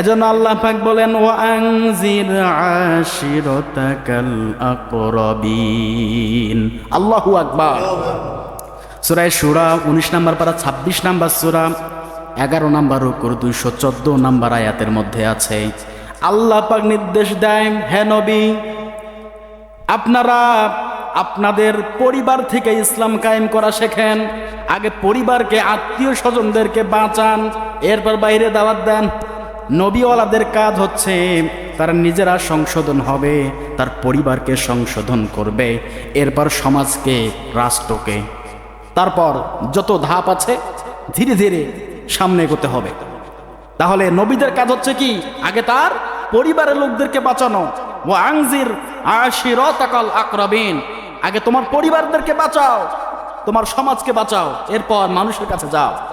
এজন্য আল্লাহ পাক বলেন ও আংজির আশিরতাকাল আকরাবিন। আল্লাহু আকবার। সূরায়ে শুরা 19 নাম্বার পারা 26 নাম্বার সূরা 11 নাম্বার রুকুর 214 নাম্বার আয়াতের মধ্যে আছে, আল্লাহ পাক নির্দেশ দেয়, হে নবী, আপনারা আপনাদের পরিবার থেকে ইসলাম কায়েম করা শেখেন, আগে পরিবারকে, আত্মীয় স্বজনদেরকে বাঁচান, এরপর বাইরে দাওয়াত দেন। নবীওয়ালাদের কাজ হচ্ছে তারা নিজেরা সংশোধন হবে, তার পরিবারকে সংশোধন করবে, এরপর সমাজকে, রাষ্ট্রকে। তারপর যত ধাপ আছে, ধীরে ধীরে সামনে এগোতে হবে। তাহলে নবীদের কাজ হচ্ছে কি? আগে তার পরিবারের লোকদেরকে বাঁচানো। ও আংজির আশিরতাকাল আকরাবিন। আগে তোমার পরিবারদেরকে বাঁচাও, তোমার সমাজকে বাঁচাও, এরপর মানুষের কাছে যাও।